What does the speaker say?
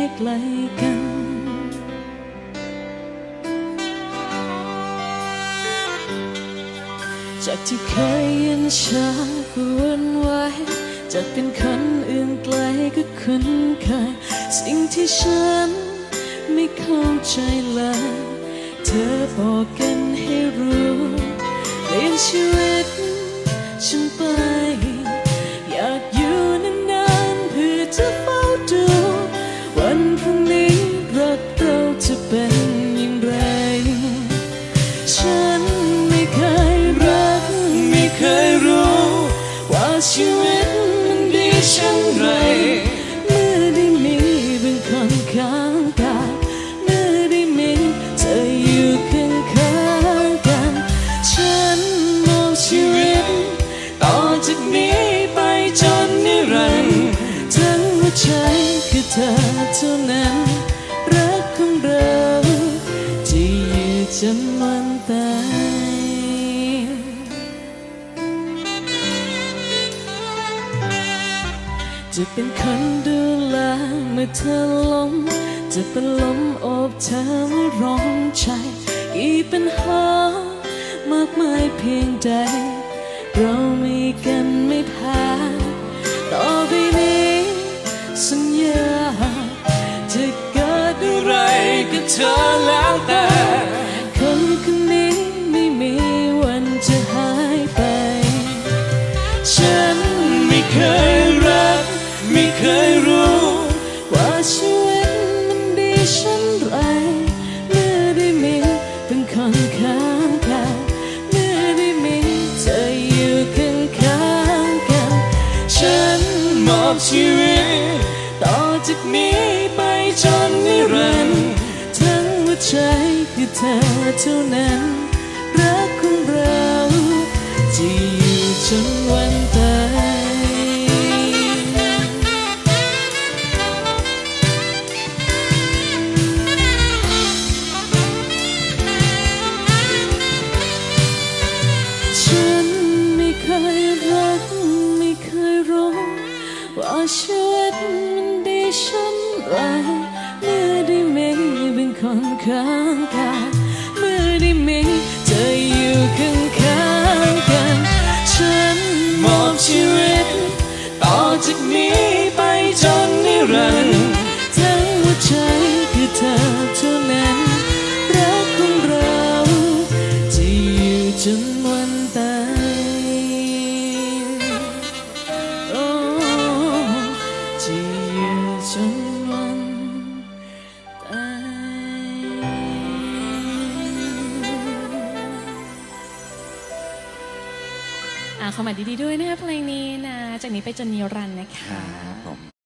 ให้ไกลกันจากที่เคยยินชาก็วนไหวจากเป็นคนอื่นไกลก็คุ้นเคยสิ่งที่ฉันไม่เข้าใจเลยเธอบอกกันให้รู้เปลี่ยนชีวิตฉันไป ฉันไม่เคยรัก ไม่เคยรู้ ว่าชีวิตมันดีเช่นไร เมื่อได้มีเป็นคนข้างกายเมื่อได้มีเธออยู่ข้างข้างกัน ฉันมองชีวิตต่อจากนี้ไปจนนิรันดร์ทั้งหัวใจคือเธอเท่านั้น รักของเราจะอยู่จน จะเป็นคนดูแลเมื่อเธอล้มจะเป็นลมอบเธอเมื่อร้องใจกี่ปัญหามากมายเพียงใด เรามีกันไม่แพ้ต่อไปนี้สัญญาจะเกิดอะไรกับเธอแล้วแต่ ชีวิตมันดีเช่นไร เมื่อได้มีเป็นคนข้างกายเมื่อได้มีเธออยู่ข้างข้างกัน ฉันมอบชีวิต ต่อจากนี้ไปจนนิรันดร์ทั้งหัวใจคือเธอเท่านั้น มันดีเช่นไรเมื่อได้ไม่เป็นคนข้างกาย จนวันตายอ่าความหมายดีๆด้วยนะคะเพลงนี้นะ จากนี้ไปจนนิรันดร์นะคะ ครับผม